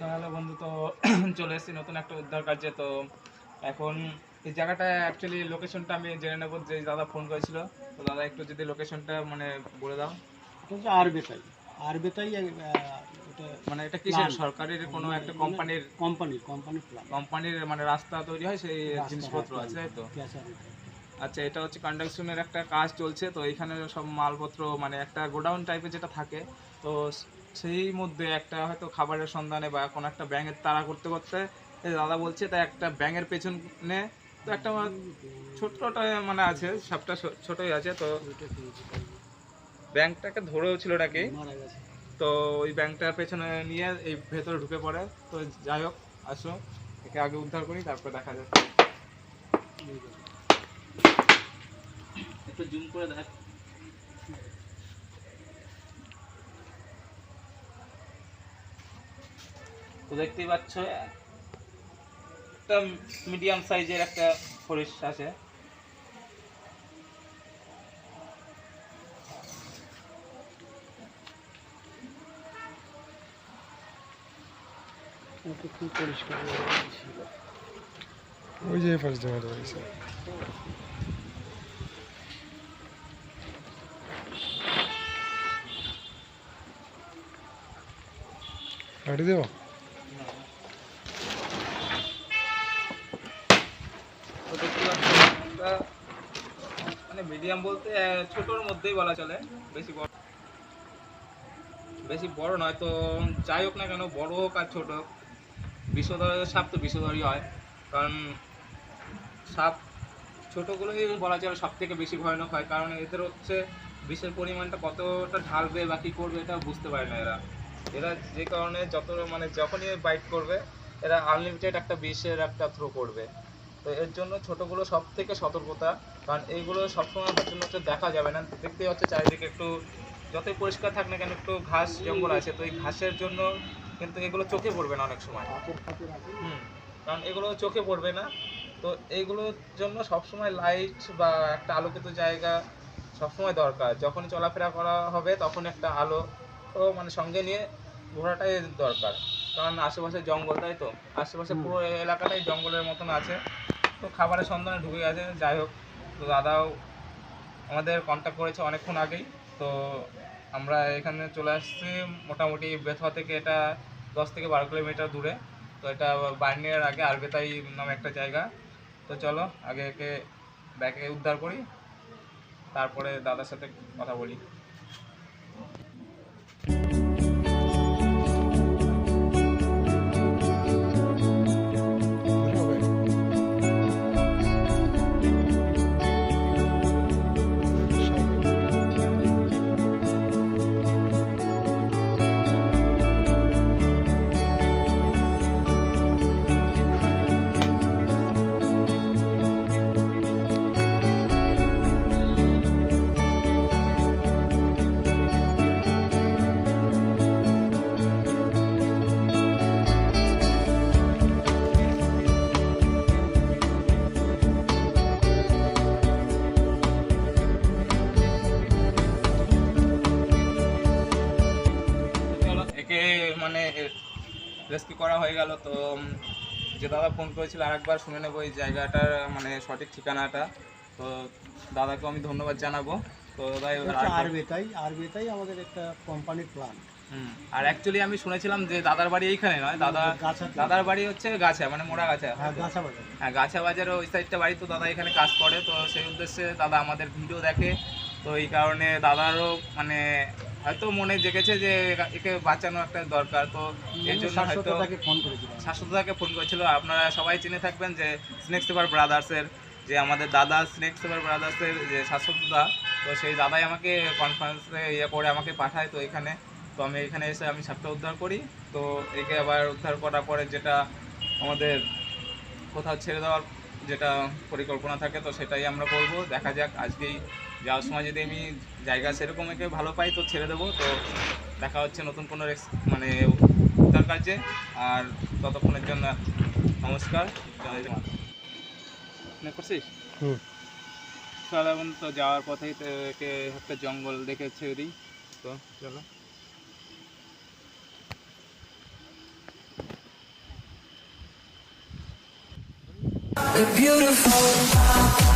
Hello বন্ধু তো চলে এসেছি নতুন একটা উদ্ধার কার্যে। তো এখন এই জায়গাটা অ্যাকচুয়ালি লোকেশনটা আমি জেনে নেব যে দাদা ফোন করেছিল। তো দাদা একটু যদি লোকেশনটা মানে বলে দাও। আরবেতাই আরবেতাই আহ, এটা মানে এটা Plan. সরকারের কোনো একটা কোম্পানির কোম্পানির কোম্পানির কোম্পানির মানে রাস্তা তৈরি হয় সেই জিনিসপত্র আছে তাই তো? আচ্ছা এটা হচ্ছে কন্ডাকশনের একটা কাজ চলছে। তো এখানে সব মালপত্র মানে একটা গোডাউন টাইপের যেটা থাকে তো সেই মধ্যে একটা হয়তো খাবারের সন্ধানে বা কোনো একটা ব্যাঙের তাড়া করতে করতে দাদা বলছে তাই একটা ব্যাঙের পেছনে তো একটা ছোট্টটা মানে আছে সাপটা ছোটই আছে তো ব্যাংকটাকে ধরেও ছিল নাকি? তো ওই ব্যাংকটার পেছনে নিয়ে এই ভেতরে ঢুকে পড়ে। তো যাই হোক আসো একে আগে উদ্ধার করি তারপর দেখা যাবে একটু জুম করে দেখ। তো দেখতেই পাচ্ছ একটা মিডিয়াম সাইজের একটা ফরিস আছে। পরিষ্কার ওই যে ফার্স্ট জমা কাটি দেবো? মানে মিডিয়াম বলতে ছোটর মধ্যেই বলা চলে, বেশি বড় বেশি বড় নয় তো, যাই হোক না কেন, বড় হোক আর ছোট হোক। বিষধর, সাপ তো বিষধরই হয়। কারণ, সাপ ছোটোগুলোই বলা চলে সব থেকে বেশি ভয়ানক হয়। কারণ এদের হচ্ছে বিষের পরিমাণটা কতটা ঢালবে বা কী করবে এটা বুঝতে পারে না এরা। এরা যে কারণে যত মানে যখনই বাইট করবে, এরা আনলিমিটেড একটা বিষের একটা থ্রো করবে। তো এর জন্য ছোটোগুলো সব থেকে সতর্কতা, কারণ এইগুলো সবসময় হচ্ছে হচ্ছে দেখা যাবে না। দেখতেই হচ্ছে চারিদিকে একটু, যতই পরিষ্কার থাক না কেন, একটু ঘাস, জঙ্গল আছে, তো এই ঘাসের জন্য কিন্তু এগুলো চোখে পড়বে না অনেক সময়। হুম, কারণ এগুলো চোখে পড়বে না। তো এইগুলোর জন্য সবসময় লাইট বা একটা আলোকিত জায়গা সবসময় দরকার। যখন চলাফেরা করা হবে তখন একটা আলো ও মানে সঙ্গে নিয়ে ঘোরাটাই দরকার। কারণ আশেপাশে জঙ্গল তাই তো? আশেপাশে পুরো এলাকাটাই জঙ্গলের মতন আছে। তো খাবারের সন্ধানে ঢুকে গেছে যাই হোক। তো দাদাও আমাদের কন্ট্যাক্ট করেছে অনেকক্ষণ আগেই। তো আমরা এখানে চলে আসছি মোটামুটি বেথুয়া থেকে এটা দশ থেকে বারো কিলোমিটার দূরে। তো এটা বার্নিয়ার আগে আরবেতাই নামে একটা জায়গা। তো চলো আগে একে ব্যাগে উদ্ধার করি। তারপরে দাদার সাথে কথা বলি। মানে রেস্কিউ করা হয়ে গেল। তো যে দাদা ফোন করেছিল আরেকবার শুনে নেব এই জায়গাটার মানে সঠিক ঠিকানাটা। তো দাদাকে আমি ধন্যবাদ জানাব। তো দাদা আরবেতাই আরবেতাই আমাদের একটা কোম্পানির প্ল্যান হুম। আর অ্যাকচুয়ালি আমি শুনেছিলাম যে দাদার বাড়ি এইখানে নয়। দাদা দাদার বাড়ি হচ্ছে গাছা মানে মোড়া গাছা। হ্যাঁ গাছা বাজার। হ্যাঁ গাছা বাজারে ওই সাইডটা বাড়ি তো দাদা এখানে কাজ করে। তো সেই উদ্দেশ্যে দাদা আমাদের ভিডিও দেখে। তো এই কারণে দাদারও মানে হয়তো মনে জেগেছে যে একে বাঁচানো একটা দরকার তো এই জন্য হয়তো শাশ্বতদাকে ফোন করেছিল। আপনারা সবাই চিনে থাকবেন যে স্নেক সেভার ব্রাদার্সের যে আমাদের দাদা স্নেক সেভার ব্রাদার্সের যে শাশ্বতদা তো সেই দাদাই আমাকে কনফারেন্সে ইয়ে করে আমাকে পাঠায় তো এখানে। তো আমি এখানে এসে আমি সাপটা উদ্ধার করি। তো একে আবার উদ্ধার করার পরে যেটা আমাদের কোথাও ছেড়ে দেওয়ার যেটা পরিকল্পনা থাকে তো সেটাই আমরা করব। দেখা যাক আজকেই যাওয়ার সময় যদি আমি জায়গা সেরকম একে ভালো পাই তো ছেড়ে দেবো। তো দেখা হচ্ছে নতুন কোনো মানে উদ্ধার কাজে আর ততক্ষণের জন্য নমস্কার মনে করছিস এখন তো যাওয়ার পথেই তো একে একটা জঙ্গল দেখে ছেড়ে দিই তো চলো। Beautiful.